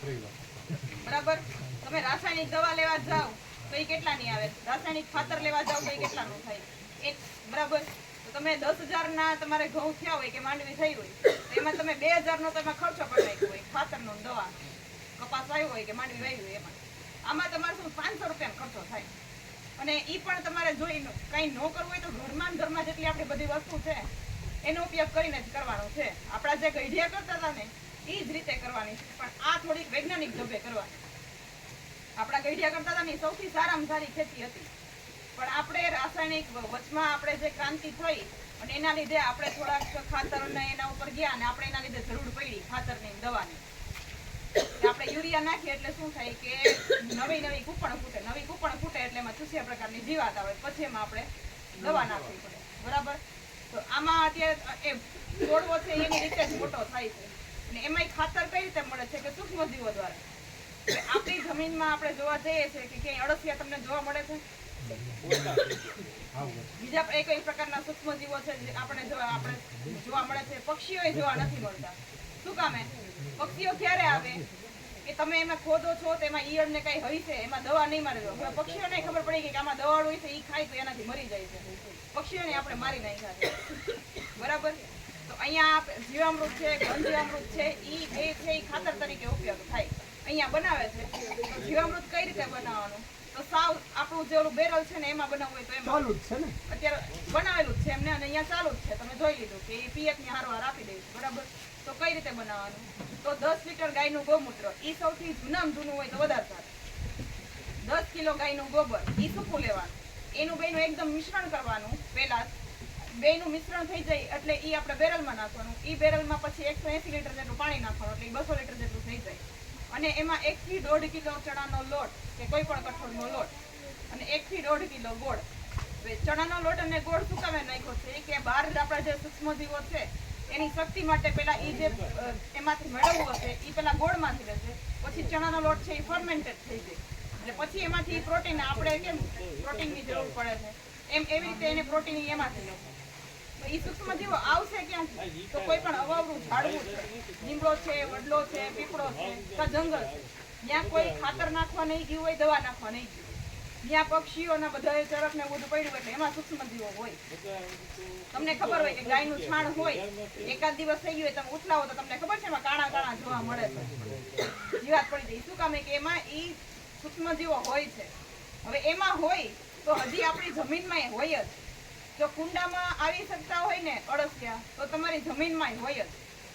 કપાસ વાવ્યો હોય કે માંડવી વાવી હોય એમાં. આમાં તમારે પાંચસો રૂપિયાનો ખર્ચો થાય. અને એ પણ તમારે જોઈ કઈ ન કરવું હોય તો ઘરમાં ઘરમાં જેટલી આપણી બધી વસ્તુ છે, એનો ઉપયોગ કરીને જ કરવાનો છે. આપણા જે ગઈઢિયા કરતા હતા ને એ જ રીતે કરવાની પણ આ થોડીક વૈજ્ઞાનિક ઢબે કરવાની. આપણા ગઈઢિયા કરતા હતા ને સૌથી સારામાં સારી ખેતી હતી. પણ આપણે રાસાયણિક વચમાં આપણે જે ક્રાંતિ થઈ અને એના લીધે આપણે થોડાક ખાતર ને એના ઉપર ગયા અને આપણે એના લીધે જરૂર પડી ખાતરની દવાની. આપણે યુરિયા નાખીએ એટલે શું થાય કે નવી નવી કૂપણ ફૂટે. નવી કૂપણ ફૂટે એટલે એમાં ચૂસ્યા પ્રકારની જીવાત આવે. પછી એમાં આપણે દવા નાખવી પડે. બરાબર? તો આમાં અત્યારે એ છોડવો છે એની રીતે જ મોટો થાય છે. અને ખાતર કઈ રીતે મળે છે કે સૂક્ષ્મજીવો દ્વારા? આપણી જમીનમાં આપણે જોવા જઈએ છીએ કે ક્યાંય અળસિયા તમને જોવા મળે છે? બીજા એક એક પ્રકારના સૂક્ષ્મજીવો છે જે આપણે જોવા આપણે જોવા મળે છે પક્ષીઓ જોવા નથી મળતા. શું કામે પક્ષીઓ ક્યારે આવે? કે તમે એમાં ખોદો છો તો એમાં ઈયળ ને કઈ હોય છે? એમાં દવા નહીં મારે દો હવે પક્ષીઓને ખબર પડી ગઈ કે આમાં દવા હોય છે એ ખાય તો એનાથી મરી જાય છે. પક્ષીઓને આપણે મારી નાખ્યા છે. બરાબર? અહીંયા જીવામૃત છે ઘન છે ઈ બે છે ઈ ખાતર તરીકે ઉપયોગ થાય. અહીંયા બનાવે છે. જીવામૃત કઈ રીતે બનાવવાનું? તો સાવ આપણું જે ઓલું બેરલ છે ને એમાં બનાવવું હોય તો એમાં. ચાલુ છે ને? અત્યારે બનાવેલું જ છે એમને અને અહીંયા ચાલુ જ છે. તમે જોઈ લીધું કે એ પિયતની હારવાર આપી દે છે. બરાબર? તો કઈ રીતે બનાવવાનું? તો દસ લીટર ગાયનું ગૌમૂત્ર. એ સૌથી જૂનામાં જૂનું હોય તો વધારે સારું. દસ કિલો ગાયનું ગોબર. એ સૂકું લેવાનું. એનું બેનું એકદમ મિશ્રણ કરવાનું. પહેલા બેનું મિશ્રણ થઈ જાય એટલે એ આપણે બેરલમાં નાખવાનું. એ બેરલમાં પછી એકસો એસી લીટર જેટલું પાણી નાખવાનું એટલે બસો લીટર જેટલું થઈ જાય. અને એમાં એકથી દોઢ કિલો ચણાનો લોટ કે કોઈ પણ કઠોળનો લોટ અને એકથી દોઢ કિલો ગોળ. ચણાનો લોટ અને ગોળ કામે નાખ્યો છે કે બહાર આપણા જે સૂક્ષ્મજીવો છે, એની શક્તિ માટે પેલા એ જે એમાંથી મેળવવું હશે એ પેલા ગોળમાંથી રહેશે પછી ચણાનો લોટ છે એ ફર્મેન્ટેડ થઈ જાય. એટલે પછી એમાંથી પ્રોટીન આપણે કેમ પ્રોટીનની જરૂર પડે છે. એમ એવી રીતે એને પ્રોટીન એમાંથી લેશે. તો સૂક્ષ્મ જીવો આવશે ક્યાંથી? તો કોઈ પણ અવાવરું ઝાડવું છે. લીમડો છે, વડલો છે, પીપળો છે, કે જંગલ છે. ત્યાં કોઈ ખાતર નાખવા નહીં ગયું હોય, દવા નાખવા નહીં ગયું ત્યાં પક્ષીઓના બધા ચરક ને બધું પડ્યું એટલે એમાં સૂક્ષ્મજીવો હોય. તમને ખબર હોય કે ગાયનું છાણ હોય, એકાદ દિવસ થઈ ગયું હોય, તમે ઉથલાવો તો તમને ખબર છે એમાં કાણા કાણા જોવા મળે છે. જીવાત પડી જાય. શું કામે? કે એમાં ઈ સૂક્ષ્મજીવો હોય છે. હવે એમાં હોય તો હજી આપણી જમીનમાં એ હોય જ. જો કુંડામાં આવી શકતા હોય ને અળસિયા તો તમારી જમીનમાં હોય જ.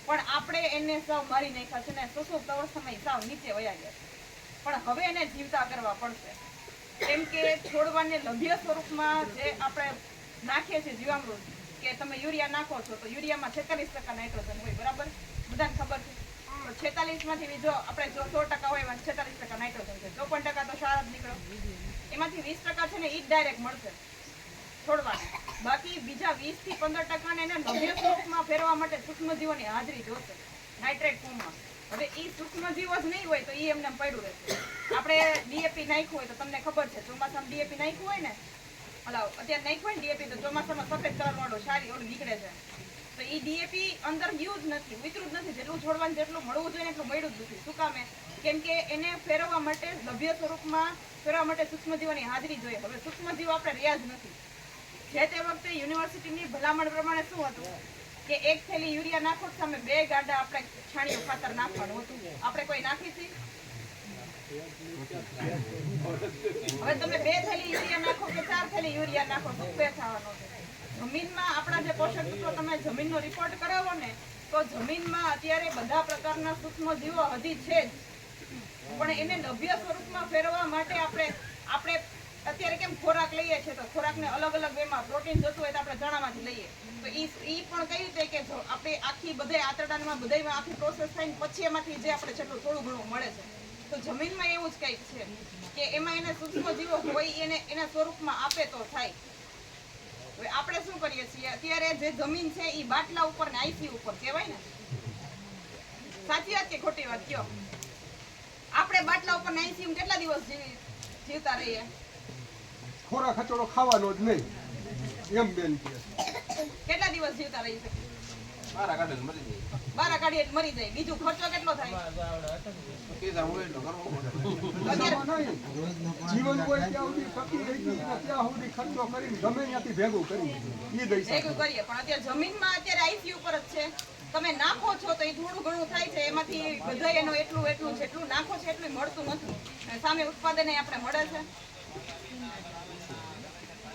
પણ આપણે એને સાવ મારી નાખ્યા છે ને, સુસુપ્ત અવસ્થામાં સાવ નીચે વયા ગયા. પણ હવે એને જીવતા કરવા પડશે. કેમ કે છોડવાને લભ્ય સ્વરૂપમાં જે આપણે નાખીએ છીએ જીવામૃત, કે તમે યુરિયા નાખો છો, તો યુરિયામાં છેતાલીસ ટકા નાઇટ્રોજન હોય, બરાબર? બધાને ખબર છે? તો છેતાલીસમાંથી જો આપણે જો સો ટકા હોય, એમાં છેતાલીસ ટકા નાઇટ્રોજન છે. ચોપન ટકા તો સારા જ નીકળો. એમાંથી વીસ ટકા છે ને એ જ ડાયરેક્ટ મળશે. છોડવાને. બાકી બીજા વીસથી પંદર ટકાને એને નવ્ય સ્વરૂપમાં ફેરવા માટે સૂક્ષ્મજીવોની હાજરી જોશે. નાઇટ્રેટ ફોર્મમાં હવે એ સૂક્ષ્મજીવો જ નહીં હોય તો એ એમને પડ્યું રહેશે. આપણે ડીએપી નાખ્યું હોય તો તમને ખબર છે. ચોમાસામાં ડીએપી નાખ્યું હોય ને ઓલા અત્યારે નાખ્યું હોય ડીએપી તો ચોમાસામાં સફેદ કલર વાળો સારી ઓલું નીકળે છે. તો એ ડીએપી અંદર ગયું જ નથી, ઉતર્યું જ નથી. જેટલું છોડવાનું જેટલું મળવું જોઈએ એટલું મળ્યું જ નથી. શું કામે કેમ કે એને ફેરવવા માટે લભ્ય સ્વરૂપમાં ફેરવવા માટે સૂક્ષ્મજીવોની હાજરી જોઈએ. હવે સૂક્ષ્મજીવો આપણે રહ્યા જ નથી. જે તે વખતે યુનિવર્સિટીની ભલામણ પ્રમાણે શું હતું? કે એક થેલી યુરિયા નાખો સામે બે ગાડા આપણે છાણિયું ખાતર નાખવાનું હતું. આપણે કોઈ નાખી હતી? હવે તમે બે થેલી યુરિયા નાખો કે ચાર થેલી યુરિયા નાખો તો ફેર થવાનો જમીનમાં આપણા જે પોષક તત્વો તમે જમીનનો રિપોર્ટ કરાવો ને, તો જમીનમાં અત્યારે બધા પ્રકારના સૂક્ષ્મ જીવો હજી છે જ. પણ એને નભ્ય સ્વરૂપમાં ફેરવવા માટે આપણે આપણે અત્યારે કેમ ખોરાક લઈએ છીએ તો ખોરાકને અલગ અલગ વેમાં પ્રોટીન જોતું હોય તો આપણે ચણામાંથી લઈએ. તો એ એ પણ કઈ રીતે કે જો આપણે આખી બધે આંતરડામાં બધામાં આખી પ્રોસેસ થઈને પછી એમાંથી જે આપણે જેટલું થોડું ઘણું મળે છે. તો જમીનમાં એવું જ કંઈક છે કે એમાં એને સૂક્ષ્મ જીવો હોય એને, એના સ્વરૂપમાં આપે તો થાય. હવે આપણે શું કરીએ છીએ? અત્યારે જે જમીન છે એ બાટલા ઉપર ને આઈસી ઉપર કહેવાય ને? સાચી વાત કે ખોટી વાત? કયો? આપણે બાટલા ઉપર ને આઈસી કેટલા દિવસ જીવી, જીવતા રહીએ? ખોરાક ખચોડો ખાવાનો જ નહીં. એમ બેન કે કેટલા દિવસ જીવતા રહી શકીએ મારા કાઢે મરી જાય. બારા કાઢીએ મરી જાય. બીજું ખર્ચો કેટલો થાય? ત્રીસ પૈસા હોય તો કરવો પડે. અત્યારે નહીં. જીવન હોય ત્યાં સુધી ટકી રહી ત્યાં સુધી ખર્ચો કરીને ગમે ત્યાંથી ભેગું કરી એ દઈ શકે. ભેગું કરીએ પણ અત્યારે જમીનમાં અત્યારે આઈસીયુ પર જ છે. તમે નાખો છો તો એ થોડું ઘણું થાય છે. એમાંથી બધા એનું એટલું એટલું જેટલું નાખો છો એટલું મળતું નથી. સામે ઉત્પાદન આપણે મળે છે.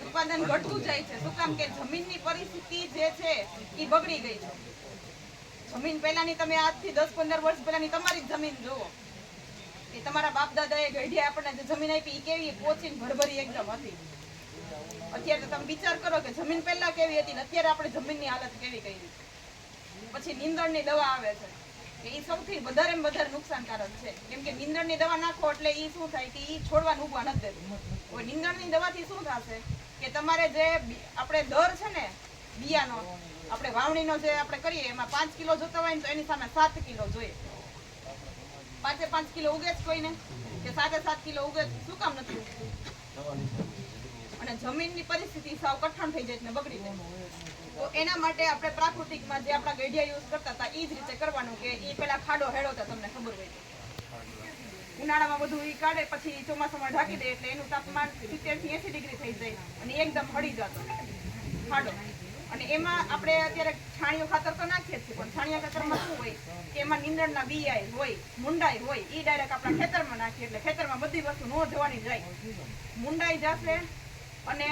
ઉત્પાદન ઘટતું જાય છે. શું કામ કે જમીનની પરિસ્થિતિ જે છે એ બગડી ગઈ છે. જમીન પહેલાની તમે આજથી દસ પંદર વર્ષ પહેલાની તમારી જમીન જુઓ. એ તમારા બાપ દાદાએ ગઢિયા આપણને જે જમીન આપી એ કેવી પોચીને ભરભરી એકદમ હતી. અત્યારે તમે વિચાર કરો કે જમીન પહેલા કેવી હતી ને અત્યારે આપણે જમીનની હાલત કેવી કરી. પછી નીંદણની દવા આવે છે. એ સૌથી વધારે વધારે છે. કેમ દવા નાખો એટલે એ શું થાય કે એ છોડવાનું ઉગવા નથી દેતું હવે દવાથી શું થશે? કે તમારે જે આપણે દર આપણે વાવણીનો જે આપણે કરીએ, એમાં પાંચ કિલો જોતા હોય ને તો એની સામે સાત કિલો જોઈએ. પાંચે પાંચ કિલો ઉગે જ કોઈને? કે સાતે સાત કિલો ઉગે શું કામ નથી? અને જમીનની પરિસ્થિતિ સાવ કઠણ થઈ જાય ને બગડી જાય તો એના માટે આપણે પ્રાકૃતિકમાં જે આપણા ગઢિયા યુઝ કરતા હતા એ જ રીતે કરવાનું કે એ પેલા ખાડો હેડો તમને ખબર હોય. ઉનાળામાં બધું ઈ કાઢે, પછી ચોમાસામાં ઢાંકી દે એટલે એનું તાપમાન સિત્તેરથી એસી ડિગ્રી થઈ જાય અને એકદમ હળી જતો. ખાડો. અને એમાં આપણે અત્યારે છાણિયું ખાતર તો નાખીએ છીએ, પણ છાણિયા ખાતરમાં શું હોય કે એમાં નીંદણના બિયાય હોય, મુંડાઈ હોય એ ડાયરેક્ટ આપણા ખેતરમાં નાખીએ એટલે ખેતરમાં બધી વસ્તુ નો જવાની જાય. મુંડાઈ જશે અને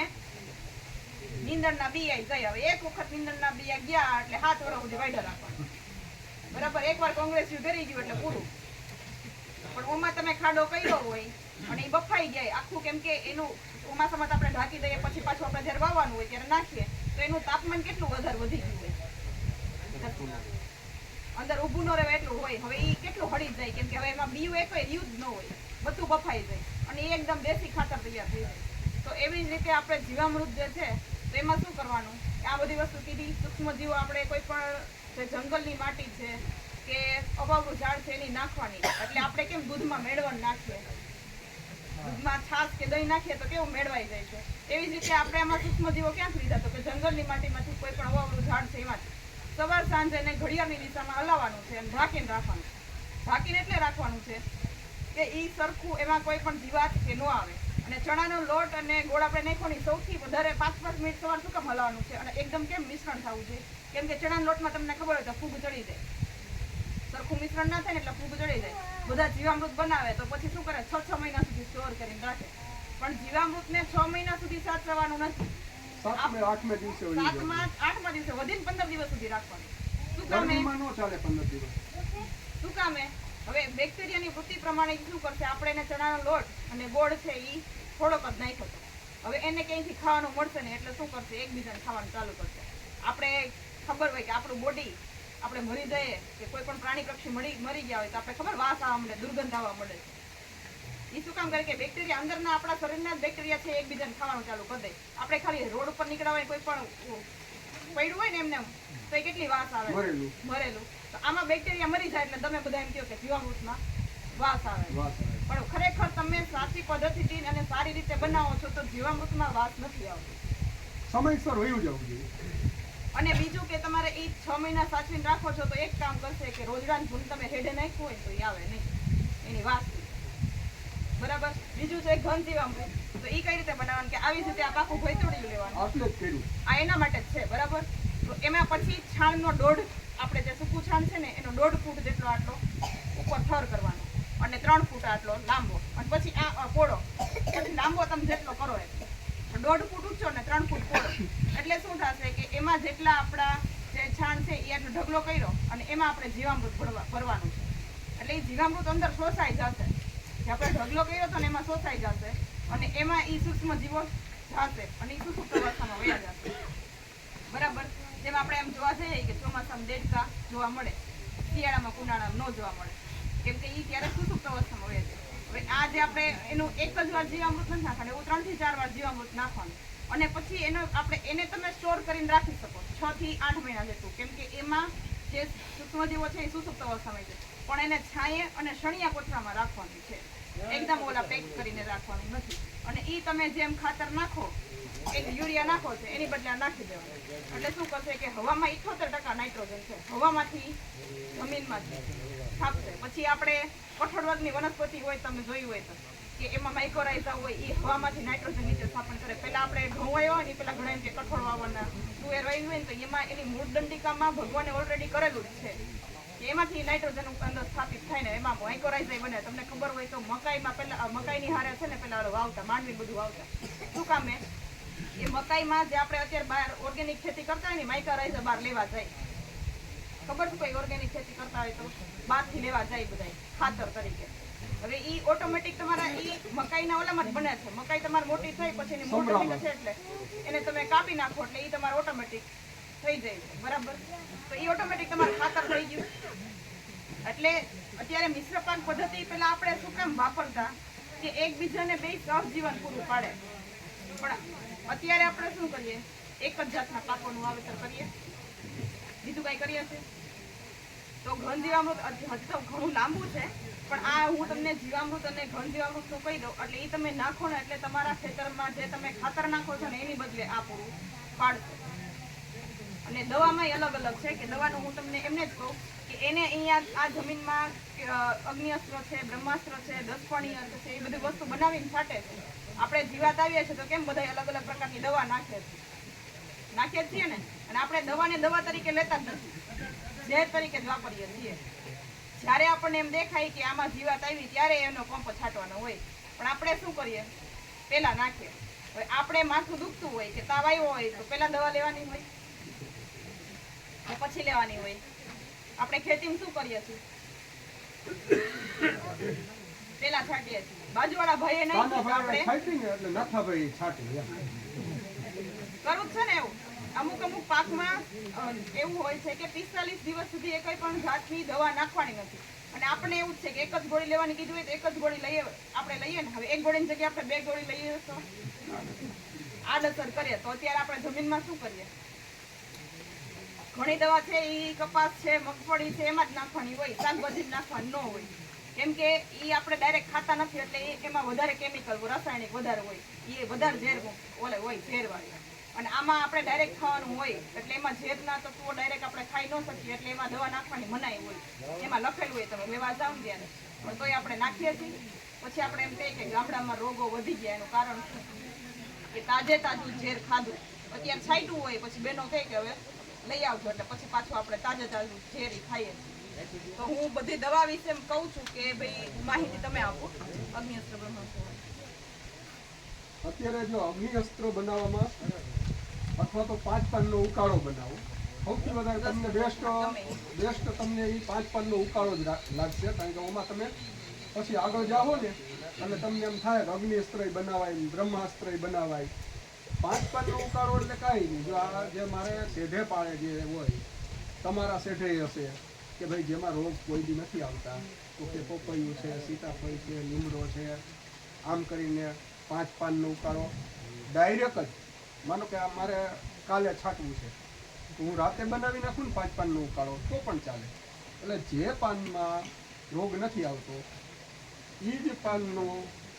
નીંદણના બિયા ગયા હવે. એક વખત નીંદણના બિયા ગયા એટલે હાથ વડા સુધી વાઢા રાખવાના. બરાબર, એકવાર કોંગ્રેસ ઘરી ગયું એટલે પૂરું. પણ ઓમાં તમે ખાડો કર્યો હોય અને એ બફાઈ જાય, આખું કેમ કે એનું ચોમાસામાં આપણે ઢાંકી દઈએ, પછી પાછું આપણે જ્યારે વાવવાનું હોય ત્યારે નાખીએ, તો એનું તાપમાન કેટલું વધારે વધી ગયું હોય? અંદર ઊભું ન રહે એટલું હોય. હવે એ કેટલું હળી જાય, કેમ કે હવે એમાં બીયું એક રહ્યું જ ન હોય. બધું બફાઈ જાય. અને એ એકદમ દેશી ખાતર તૈયાર થઈ જાય. તો એવી જ રીતે આપણે જીવામૃત જે છે તો એમાં શું કરવાનું? આ બધી વસ્તુ કીધી. સૂક્ષ્મજીવો આપણે કોઈ પણ જે જંગલની માટી છે, કે અભાવનું ઝાડ છે, એની નાખવાની. એટલે આપણે કેમ દૂધમાં મેળવણ નાખીએ? દૂધમાં છાશ કે દહીં નાખીએ તો કેવું મેળવાઈ જાય છે? એવી જ રીતે આપણે આમાં સૂક્ષ્મજીવો ક્યાંથી લીધા તો કે જંગલની માટીમાંથી કોઈ પણ અભાવનું ઝાડ છે એમાંથી સવાર સાંજ એને ઘડિયાળની દિશામાં હલાવવાનું છે અને ઢાંકીને રાખવાનું. ઢાંકીને એટલે રાખવાનું છે કે એ સરખું એમાં કોઈ પણ જીવાત કે ન આવે. અને ચણાનો લોટ અને ગોળ આપણે નાખવાની સૌથી વધારે પાંચ પાંચ મિનિટ સવાર શું કામ હલાવવાનું છે? અને એકદમ કેમ મિશ્રણ થવું છે? કેમ કે ચણાના લોટમાં તમને ખબર હોય તો ફૂગ ચડી જાય. સરખું મિશ્રણ ના થાય ને એટલે ફૂગ ચડી જાય. બધા જીવામૃત બનાવે તો પછી શું કરે? છ છ મહિના સુધી સ્ટોર કરીને રાખે. પણ જીવામૃતને છ મહિના સુધી સાચવવાનું નથી. સાતમે આઠમે દિવસે વધીને પંદર દિવસ સુધી રાખવાનું. શું કામે હવે બેક્ટેરિયાની વૃત્તિ પ્રમાણે શું કરશે? આપણે એને ચણાનો લોટ અને ગોળ છે એ થોડોક જ નાખ્યો હતો હવે એને ક્યાંયથી ખાવાનું મળશે ને એટલે શું કરશે? એકબીજાને ખાવાનું ચાલુ કરશે. આપણે ખબર હોય કે આપણું બોડી આપણે મરી જઈએ કે કોઈ પણ પ્રાણી પક્ષી મરી મરી ગયા હોય તો આપણે ખબર વાસ આવવા મળે દુર્ગંધ આવવા મળે એ શું કામ કરે કે બેક્ટેરિયા અંદરના આપણા શરીરના જ બેક્ટેરિયા છે એકબીજાને ખાવાનું ચાલુ કરી દે. આપણે ખાલી રોડ ઉપર નીકળ્યા હોય કોઈ પણ પડ્યું હોય ને એમને તો એ કેટલી વાસ આવે? મરેલું. મરેલું. તો આમાં બેક્ટેરિયા મરી જાય એટલે તમે બધા એમ કહો કે જીવામૃતમાં વાસ આવે. વાસ આવે. પણ ખરેખર તમે સાચી પદ્ધતિથી અને સારી રીતે બનાવો છો તો જીવામૃતમાં વાસ નથી આવતી. સમયસર વયું જવું જોઈએ. અને બીજું કે તમારે એ છ મહિના સાચવીને રાખો છો તો એક કામ કરશે કે રોજડાનું ભૂન તમે હેડે નાખ્યું હોય તો એ આવે નહીં. એની વાસ બરાબર? બીજું છે ઘન જીવામૃત. તો એ કઈ રીતે બનાવવાનું? કે આવી રીતે આ પાકું ભોયતોડ્યું લેવાનું. આટલે જ કર્યું. આ એના માટે જ છે બરાબર? તો એમાં પછી છાણનો દોઢ આપણે જે સૂકું છાણ છે ને એનો દોઢ ફૂટ જેટલો આટલો ઉપર થર કરવાનો. અને ત્રણ ફૂટ આટલો લાંબો. અને પછી આ પોળો. લાંબો તમે જેટલો કરો એ દોઢ ફૂટ ઊંચો ને ત્રણ ફૂટ પોળો. એટલે શું થશે કે એમાં જેટલા આપણા જે છાણ છે એ આટલો ઢગલો કર્યો અને એમાં આપણે જીવામૃત ભરવા, ભરવાનું છે. એટલે એ જીવામૃત અંદર શોષાઈ જશે. જે આપણે ઢગલો કર્યો હતો ને એમાં શોષાઈ જશે. અને એમાં એ સૂક્ષ્મ જીવો જશે અને એ સૂક્ષ્મ અવસ્થામાં વયા જશે. બરાબર? જેમ આપણે એમ જોવા જઈએ કે ચોમાસામાં દેડકા જોવા મળે. શિયાળામાં ઉનાળામાં ન જોવા મળે. કેમ કે એ ત્યારે સુસુપ્ત અવસ્થામાં હોય છે. હવે આ આપણે એનું એક જ વાર જીવામૃત નથી નાખવાનું, એવું ત્રણથી ચાર વાર જીવામૃત નાખવાનું. અને પછી એનો આપણે એને તમે સ્ટોર કરીને રાખી શકો, છ થી આઠ મહિના જેટલું. કેમ કે એમાં જે સૂક્ષ્મજીવો છે, એ સુસુપ્ત અવસ્થામાં છે. પણ એને છાંયે અને શણિયા કોથળામાં રાખવાનું છે. એકદમ ઓલા પેક કરીને રાખવાનું નથી. અને એ તમે જેમ ખાતર નાખો યુરિયા નાખો છો, એની બદલે નાખી દેવાનું. એટલે શું કરશે કે હવામાં ઇઠોતેર ટકા નાઇટ્રોજન છે. હવામાંથી, જમીનમાંથી છાપશે પછી આપણે કઠોળ વર્ગની વનસ્પતિ હોય, તમે જોયું હોય તો, કે એમાં માઇક્રોરાઇઝા હોય એ હવામાંથી નાઇટ્રોજન નીચે સ્થાપન કરે. પહેલાં આપણે ઘઉં આવ્યો હોય ને પહેલાં ઘણા એમ કે કઠોળ વાવવાના તુવેર વાવ્યું હોય ને તો એમાં એની મૂળ દંડિકામાં ભગવાને ઓલરેડી કરેલું જ છે. એમાંથી નાઇટ્રોજન અંદર સ્થાપિત થાય ને એમાં માઇક્રોરાઇઝા બને. તમને ખબર હોય તો મકાઈમાં પહેલા મકાઈની હારે છે ને પેલા વાવતા, માંડવી બધું વાવતા. શું કામે એ મકાઈમાં જે આપણે અત્યારે બહાર ઓર્ગેનિક ખેતી કરતા હોય ને માઇક્રોરાઇઝા બહાર લેવા જાય. ખબર છે કોઈ ઓર્ગેનિક ખેતી કરતા હોય તો? બહારથી લેવા જાય બધા ખાતર તરીકે. હવે ઈ ઓટોમેટિક તમારા ઈ મકાઈના ઓલામાં જ બને છે. મકાઈ તમારે મોટી થઈ પછી એની મોટી થઈ જશે એટલે એને તમે કાપી નાખો એટલે ઈ તમારે ઓટોમેટિક થઈ જાય. છે બરાબર? તો ઈ ઓટોમેટિક તમારે ખાતર થઈ ગયું. એટલે અત્યારે મિશ્ર પાક પદ્ધતિ પેલા આપણે શું કામ વાપરતા? કે એકબીજાને બે સહજીવન પૂરું પાડે. પણ અત્યારે આપણે શું કરીએ? એક જ જાતના પાકોનું વાવેતર કરીએ. બીજું કઈ કરીએ છે? તો ઘન જીવામૃત હજી તો ઘણું લાંબુ છે, પણ આ હું તમને જીવામૃત અને ઘન જીવામૃતનું કહી દઉં, એટલે એ તમે નાખો ને એટલે તમારા ખેતરમાં જે તમે ખાતર નાખો છો ને એની બદલે આ પૂરું પાડશે. અને દવામાં અલગ અલગ છે કે દવાનું હું તમને એમને જ કહું કે એને અહીંયા આ જમીનમાં અગ્નિઅસ્ત્ર છે, બ્રહ્માસ્ત્ર છે, દસપણી છે, એ બધી વસ્તુ બનાવીને છાંટે છે. આપણે જીવાત આવીએ છીએ તો કેમ બધા અલગ અલગ પ્રકારની દવા નાખે છે? નાખીએ છીએ ને? અને આપણે દવાને દવા તરીકે લેતા જ નથી. ઝેર તરીકે જ વાપરીએ છીએ. જ્યારે આપણને એમ દેખાય કે આમાં જીવાત આવી, ત્યારે એનો પંપ છાંટવાનો હોય. પણ આપણે શું કરીએ? પહેલાં નાખીએ. હવે આપણે માથું દુખતું હોય કે તાવ આવ્યો હોય, તો પહેલાં દવા લેવાની હોય? પછી લેવાની હોય? આપણે ખેતીમાં શું કરીએ છીએ? પહેલા છાંટીએ છીએ બાજુવાળા ભાઈએ નહીં એટલે નથા ભાઈ છાંટી. કરવું છે ને એવું. અમુક અમુક પાકમાં એવું હોય છે કે પિસ્તાલીસ દિવસ સુધી એ કઈ પણ જાતની દવા નાખવાની નથી. અને આપણે એવું જ છે કે એક જ ગોળી લેવાની કીધું હોય તો એક જ ગોળી લઈએ આપણે લઈએ ને હવે. એક ગોળીની જગ્યાએ આપણે બે ગોળી લઈએ તો? આડઅસર કરીએ. તો અત્યારે આપણે જમીનમાં શું કરીએ? ઘણી દવા છે એ કપાસ છે મગફળી છે એમાં જ નાખવાની હોય. શાકભાજી જ નાખવાની ન હોય. કેમ કે એ આપણે ડાયરેક્ટ ખાતા નથી, એટલે એમાં વધારે કેમિકલ રાસાયણિક વધારે હોય. એ વધારે ઝેર ઓલે હોય, ઝેરવાળી. અને આમાં આપણે ડાયરેક્ટ ખાવાનું હોય, એટલે એમાં ઝેરના તત્વો ડાયરેક્ટ આપણે ખાઈ ન શકીએ, એટલે એમાં દવા નાખવાની મનાઈ હોય. એમાં લખેલું હોય, તમે લેવા જાવ ને ત્યારે. પણ તોય આપણે નાખીએ છીએ. પછી આપણે એમ કહીએ કે ગામડામાં રોગો વધી ગયા, એનું કારણ શું? કે તાજે તાજું ઝેર ખાધું. અત્યારે છાંટ્યું હોય, પછી બેનો કહે કે હવે લઈ આવજો, એટલે પછી પાછું આપણે તાજે તાજું ઝેર ખાઈએ છીએ. તો હું બધી દવા વિશે એમ કહું છું કે ભાઈ માહિતી તમે આપો. અગ્નિઅસ્ત્ર બ્રહ્માસ્ત્ર. અત્યારે જો અગ્નિઅસ્ત્ર બનાવવામાં અથવા તો પાંચ પાનનો ઉકાળો બનાવો. સૌથી વધારે તમને બેસ્ટ બેસ્ટ તમને એ પાંચ પાનનો ઉકાળો જ લાગશે કારણ કે ઓમાં તમે પછી આગળ જાઓ ને અને તમને એમ થાય કે અગ્નિ અસ્ત્ર બનાવાય બ્રહ્માસ્ત્ર બનાવાય. પાંચ પાનનો ઉકાળો એટલે કાંઈ નહીં. જો આ જે મારે શેઢે પાળે જે હોય તમારા શેઠે હશે. કે ભાઈ જેમાં રોગ કોઈ બી નથી આવતા. તો કે પપૈયું છે સીતાફળ છે લીમડો છે આમ કરીને પાંચ પાનનો ઉકાળો. ડાયરેક્ટ જ. માનો કે આ મારે કાલે છાંટવું છે. તો હું રાતે બનાવી નાખું ને પાંચ પાનનો ઉકાળો તો પણ ચાલે. એટલે જે પાનમાં રોગ નથી આવતો એ જ પાનનો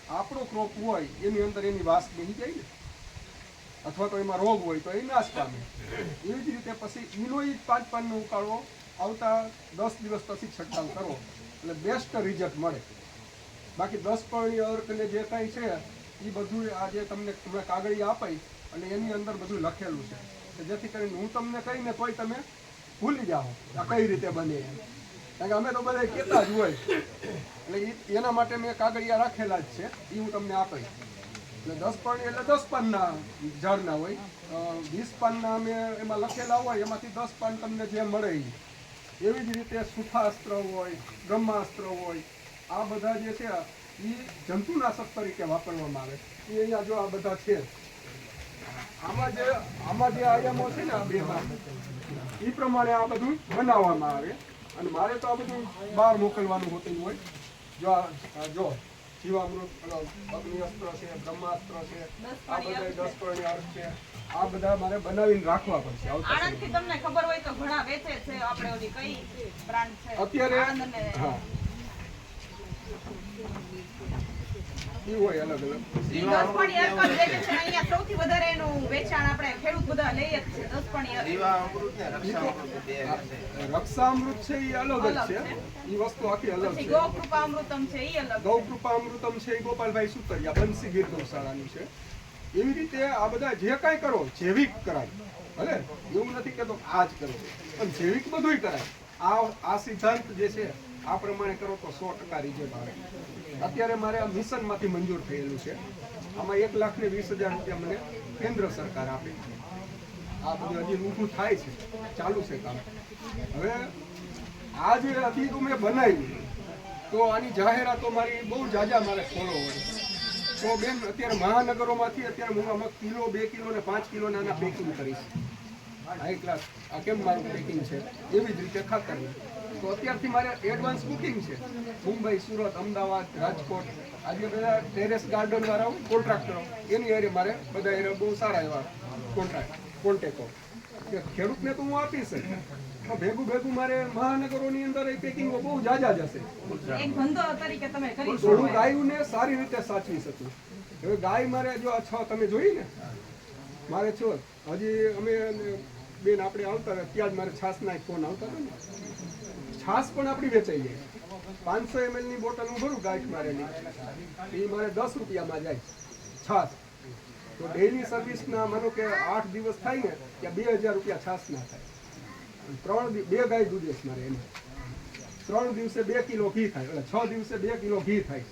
આપણો ક્રોપ હોય એની અંદર એની વાસ બેસી જાય ને. અથવા તો એમાં રોગ હોય તો એ નાશ પામે. એવી જ રીતે પછી ઈનો જ પાંચ પાનનો ઉકાળો આવતા દસ દિવસ પછી છંટકાવ કરો એટલે બેસ્ટ રિઝલ્ટ મળે. બાકી દસ પાણી અર્કને જે કાંઈ છે એ બધું આ જે તમને હમણાં કાગળી આપાઈ અને એની અંદર બધું લખેલું છે. જેથી કરીને હું તમને કહીને તોય તમે ભૂલી જાઓ આ કઈ રીતે બને એમ. કારણ કે અમે તો બધા કહેતા જ હોય. એટલે એના માટે મેં કાગળિયા રાખેલા જ છે. એ હું તમને આપીશ. એટલે દસ પાણી એટલે દસ પાનના ઝાડના હોય. વીસ પાનના અમે એમાં લખેલા હોય, એમાંથી દસ પાન તમને જે મળે ઈ. એવી જ રીતે સુથાસ્ત્ર હોય, બ્રહ્માસ્ત્ર હોય, આ બધા જે છે એ જંતુનાશક તરીકે વાપરવામાં આવે એ અહીંયા જો આ બધા છે, આમાં જે આમાં જે આયામો છે ને આ બે એ પ્રમાણે આ બધું બનાવવામાં આવે. અને મારે તો આ બધું બહાર મોકલવાનું હોતું હોય. જો જો. જીવામૃત અગ્નિઅસ્ત્ર છે બ્રહ્માસ્ત્ર છે આ બધા દસ પરણી અર્થ છે. આ બધા મારે બનાવીને રાખવા પડશે. આણંદથી તમને ખબર હોય તો ઘણા વેચે છે આપણે ઓલી કઈ બ્રાન્ડ છે? અત્યારે હા. ઈ હોય અલગ અલગ. દસપણી અર્કલ જે છે અહીંયા સૌથી વધારે એનું વેચાણ આપણે ખેડૂત બધા લઈએ જ છે દસપણી અર્કલ. જીવા અમૃત ને રક્ષા અમૃત બે આ છે. છે એ અલગ જ છે. ઈ વસ્તુ આખી અલગ છે. ગોકૃપા અમૃતમ છે ઈ અલગ ગૌ કૃપા અમૃતમ છે એ ગોપાલભાઈ સુતરિયા બંસી ગીર ગૌશાળાનું છે. એવી રીતે આ બધા જે કાંઈ કરો જૈવિક કરાય. ભલે? એવું નથી કહેતો આ જ કરો. પણ જૈવિક બધુંય કરાય. આ આ સિદ્ધાંત જે છે આ પ્રમાણે કરો તો સો ટકા રિઝલ્ટ આવે. અત્યારે મારે આ મિશનમાંથી મંજૂર થયેલું છે. આમાં એક લાખ ને વીસ હજાર રૂપિયા મને કેન્દ્ર સરકાર આપે. આ બધું હજી ઊભું થાય છે. ચાલુ છે કામ. હવે આ જે તો મેં બનાવ્યું, તો આની જાહેરાતો મારી બહુ જાજા મારે ફોલો હોય તો બેન, અત્યારે મહાનગરોમાંથી અત્યારે હું આમાં કિલો, બે કિલો ને પાંચ કિલો નાના પેકિંગ કરીશ. હાઈ ક્લાસ આ કેમ મારું પેકિંગ છે? એવી જ રીતે ખાતરની તો અત્યારથી મારે એડવાન્સ બુકિંગ છે. મુંબઈ સુરત અમદાવાદ રાજકોટ. આજે બધા ટેરેસ ગાર્ડન વાળાઓ કોન્ટ્રાક્ટરો એની એરે મારે બધા એરે બહુ સારા એવા કોન્ટ્રાક્ટ કોન્ટેકો કે ખેડૂતને તો હું આપીશ ભેગું ભેગું મારે મહાનગરોની અંદર એ પેકિંગો બહુ જાજા જશે. હું ગાયું ગાયોને સારી રીતે સાચવી શકું. હવે ગાય મારે જો આ છ તમે જોઈ ને મારે છો. હજી અમે બેન આપણે આવતા ત્યાં જ મારે છાસના ફોન આવતા હતા ને. છાસ પણ આપણી વેચાઈ જાય પાંચસો એમએલની બોટલ હું ભરું ગાંઠ મારેલી એ મારે દસ રૂપિયામાં જાય. છાસ તો ડેઈલી સર્વિસના માનો કે આઠ દિવસ થાય ને, ત્યાં બે હજાર રૂપિયા છાસના થાય. ત્રણ બે ગાય દૂધ મારે એને. ત્રણ દિવસે બે કિલો ઘી થાય, એટલે છ દિવસે બે કિલો ઘી થાય.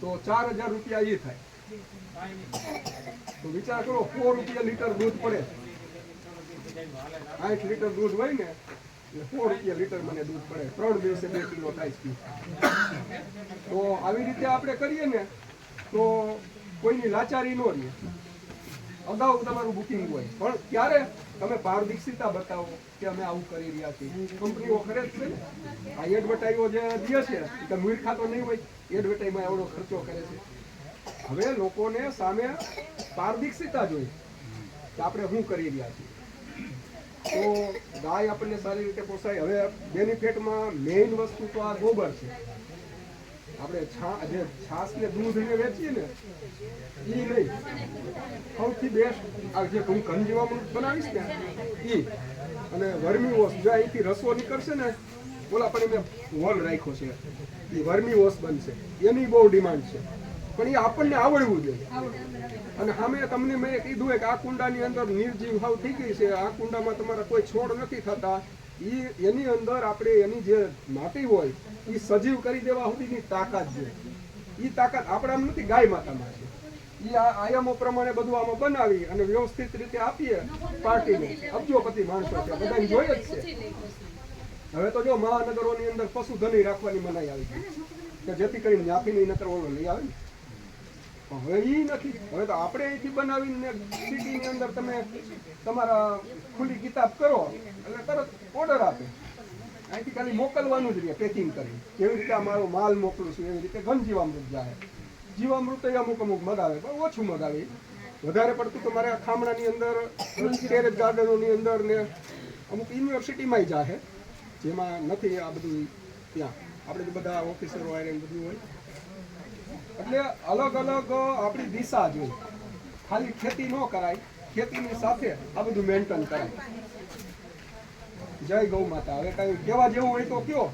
તો ચાર હજાર રૂપિયા એ થાય. તો વિચાર કરો સો રૂપિયા લીટર દૂધ પડે. આઠ લીટર દૂધ હોય ને તો આવી રીતે આપણે કરીએ ને, તો કોઈની લાચારી ન રહે. અગાઉ તમારું બુકિંગ હોય. પણ ક્યારે તમે પારદર્શિતા બતાવો કે અમે આવું કરી રહ્યા છીએ. કંપનીઓ ખરે જ છે આ એડવર્ટાઈઝો જે દે છે કે તો મૂર્ખા તો નહીં હોય. એડવર્ટાઈઝમાં એવડો ખર્ચો કરે છે. હવે લોકોને સામે પારદર્શિતા જોઈએ કે આપણે શું કરી રહ્યા છીએ. તો ગાય આપણને સારી રીતે પોસાય. હવે બેનિફિટમાં મેઇન વસ્તુ તો આ ગોબર છે. આપણે છા, જે દૂધ ને વેચીએ ને એ નહીં. સૌથી બેસ્ટ આ જે હું કંજીવામાં બનાવીશ ને એ અને વર્મી વોશ, જો અહીંથી રસો નીકળશે ને, ઓલા પણ મેં હોલ રાખ્યો છે. એ વર્મી વોશ બનશે. એની બહુ ડિમાન્ડ છે. પણ એ આપણને આવડવું જોઈએ. અને સામે તમને મેં કીધું કે આ કુંડાની અંદર નિર્જીવ ભાવ થઈ ગઈ છે. આ કુંડામાં તમારા કોઈ છોડ નથી થતા. એ એની અંદર આપણે એની જે માટી હોય એ સજીવ કરી દેવા સુધીની તાકાત છે. એ તાકાત આપણામાં નથી ગાય માતામાં છે. એ આ આયામો પ્રમાણે બધું આમાં બનાવી અને વ્યવસ્થિત રીતે આપીએ પાર્ટીને. અબજોપતિ માણસો છે બધાને જોઈએ જ છે. હવે તો જો મહાનગરોની અંદર પશુધની રાખવાની મનાઈ આવી ગઈ. કે જેથી કરીને ત્યાંથી નકર ઓલો લઈ આવે ને. હવે એ નથી. હવે તો આપણે અહીંથી બનાવીને સિટીની અંદર તમે તમારા ખુલ્લી કિતાબ કરો એટલે તરત ઓર્ડર આપે. અહીંથી ખાલી મોકલવાનું જ રહે પેકિંગ કરી કેવી રીતે મારો માલ મોકલું છું, એવી રીતે ઘન જીવામૃત જાય. જીવામૃત અમુક અમુક મગાવે, પણ ઓછું મગાવે. વધારે પડતું તો મારે આ ખામણાની અંદર ટેરેસ ગાર્ડનોની અંદર ને અમુક યુનિવર્સિટીમાંય જાહે, જેમાં નથી આ બધું ત્યાં. આપણે બધા ઓફિસરો આવીને બધું હોય. એટલે અલગ અલગ આપણી દિશા જોઈએ ખાલી ખેતી ન કરાય, ખેતીની સાથે આ બધું મેન્ટેન કરાય. જય ગૌ માતા. હવે કઈ કહેવા જેવું હોય તો કયો?